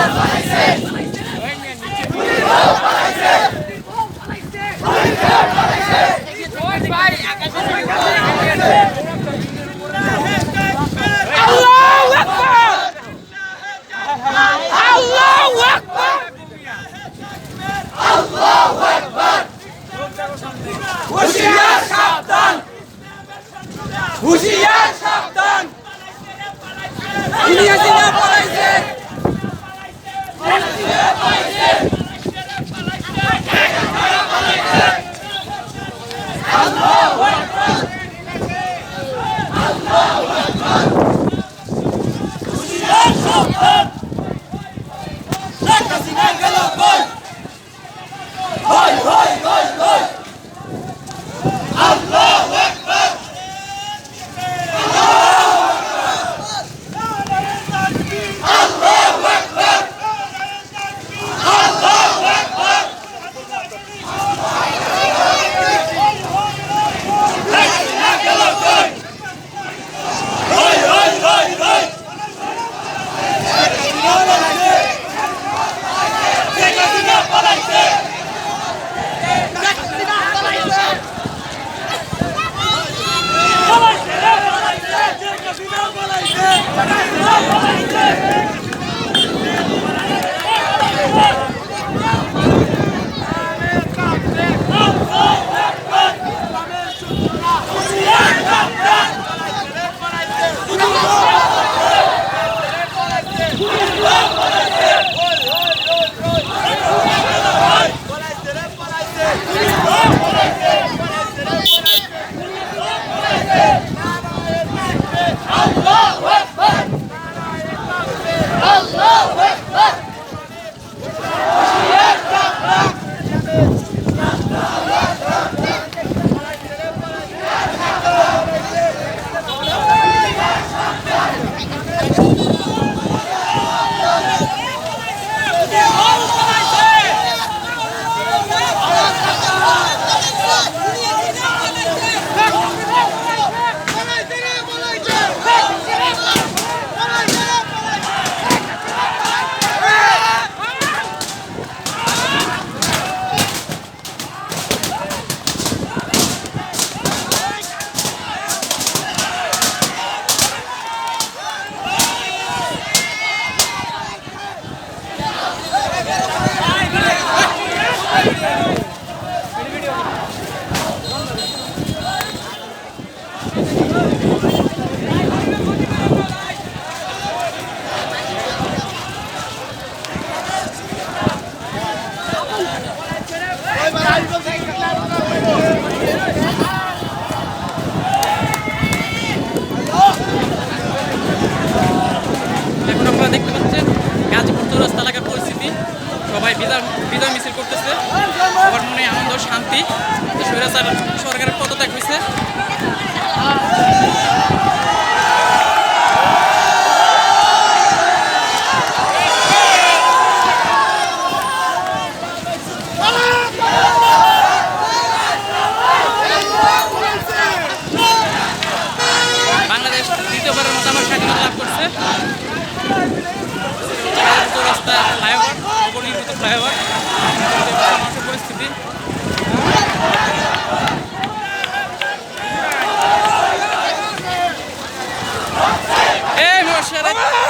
Fire, Power! Oh! পরবর্তী সরকারের পদত্যাগ হয়েছে। What?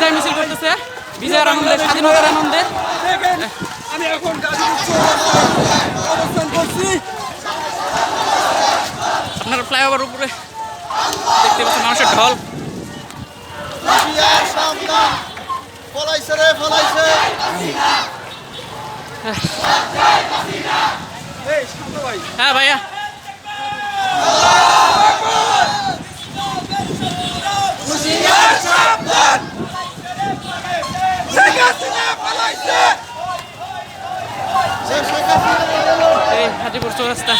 বিজয় মিছিল করতেছে। বিজয়ের আনন্দে স্বাধীনতার আনন্দে। আমি এখন অবস্থান করছি। আপনারা ফ্লাইওভার উপরে দেখতে পাচ্ছেন মানুষের ঢল। হ্যাঁ ভাইয়া। Luciano Chaplin! হাজিপুর চৌরাস্তা।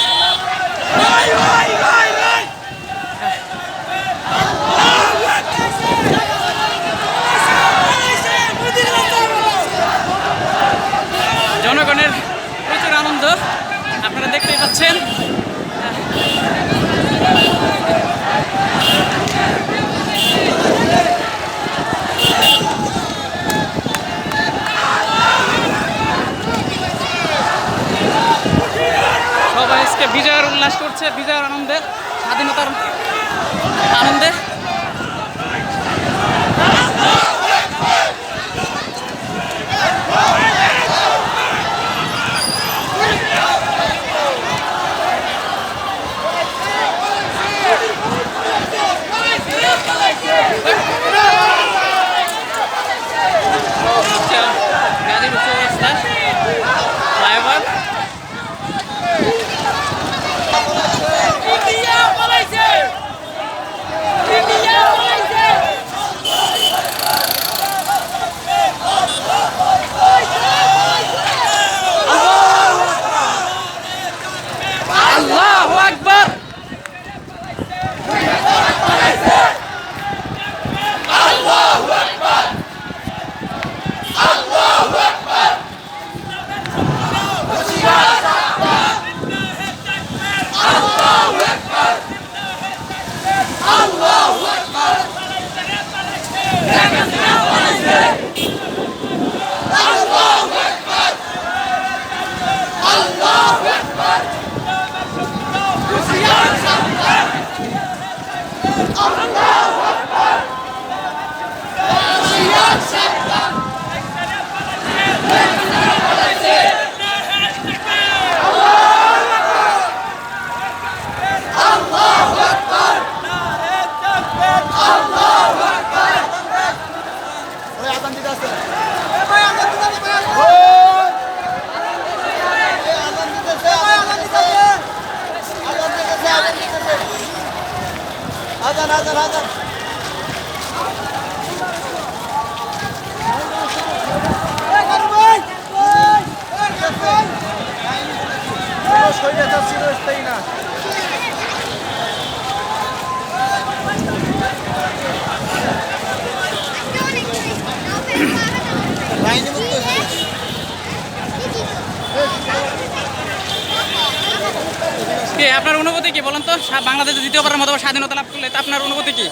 কি আপনার অনুভূতি কি বলেন তো? বাংলাদেশে দ্বিতীয়বারের মতো স্বাধীনতা লাভ করলে আপনার অনুভূতি কি?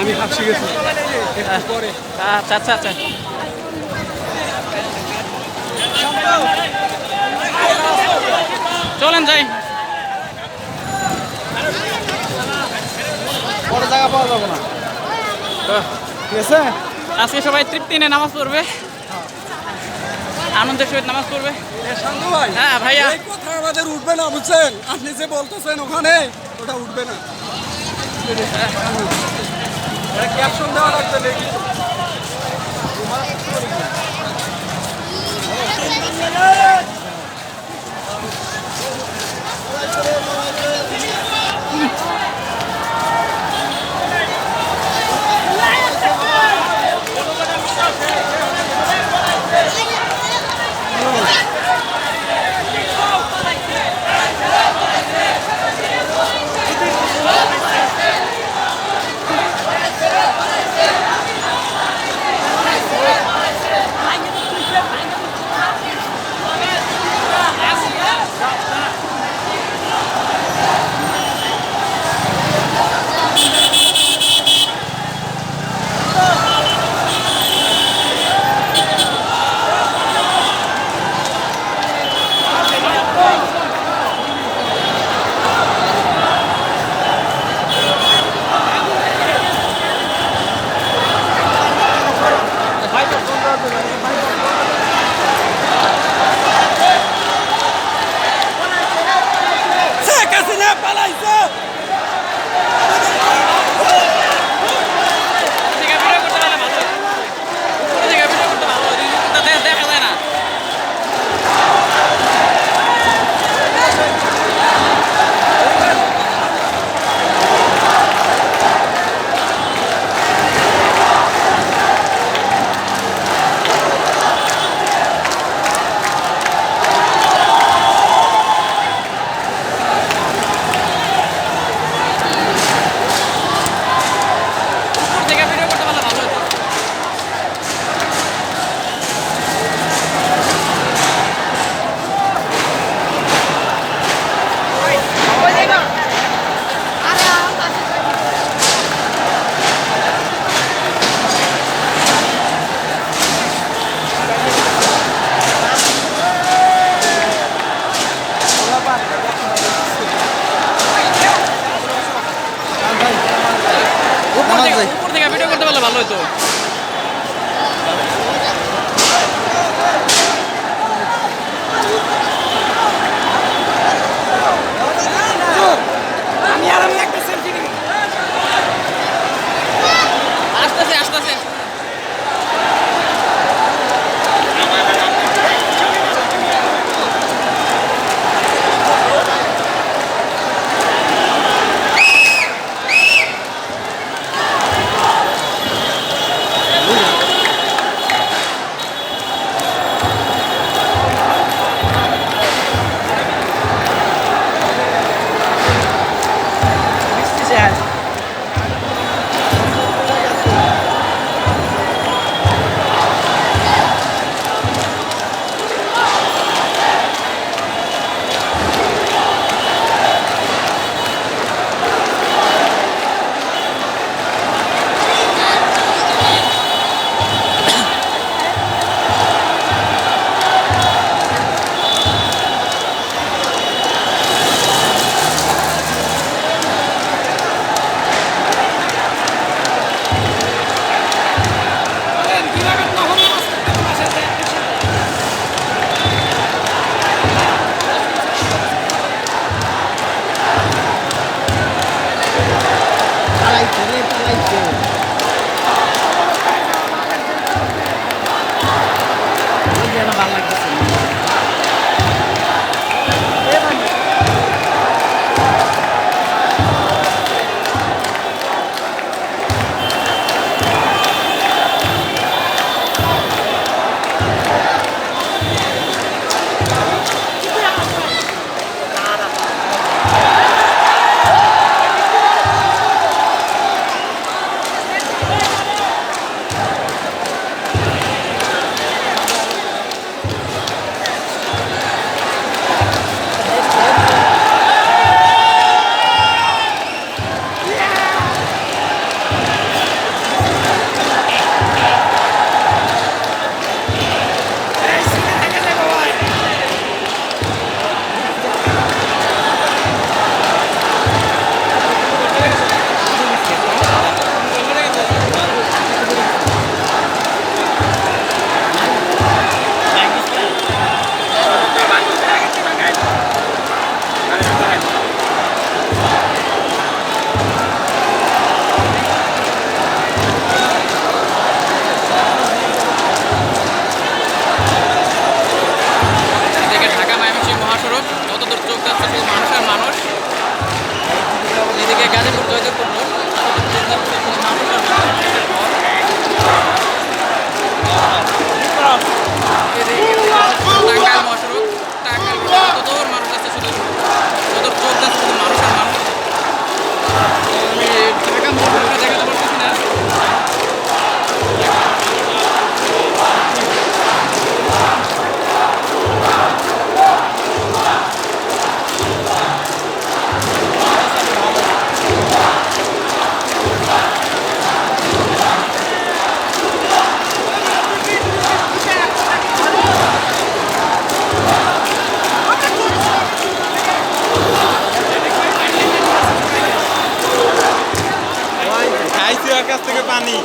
আমি হাসি গেছি। আচ্ছা আচ্ছা আচ্ছা। চলেন যাই। জায়গা পাওয়া যাবে না। আজকে সবাই তৃপ্তি নিয়ে নামাজ পড়বে। আনন্দের সহিত নামাজ পড়বে? ভাই হ্যাঁ, ভাইয়া। কথা আমাদের উঠবে না বুঝছেন? আপনি যে বলতেছেন ওখানে ওটা উঠবে না। ক্যাপশন দেওয়া লাগবে কাছ থেকে পানি।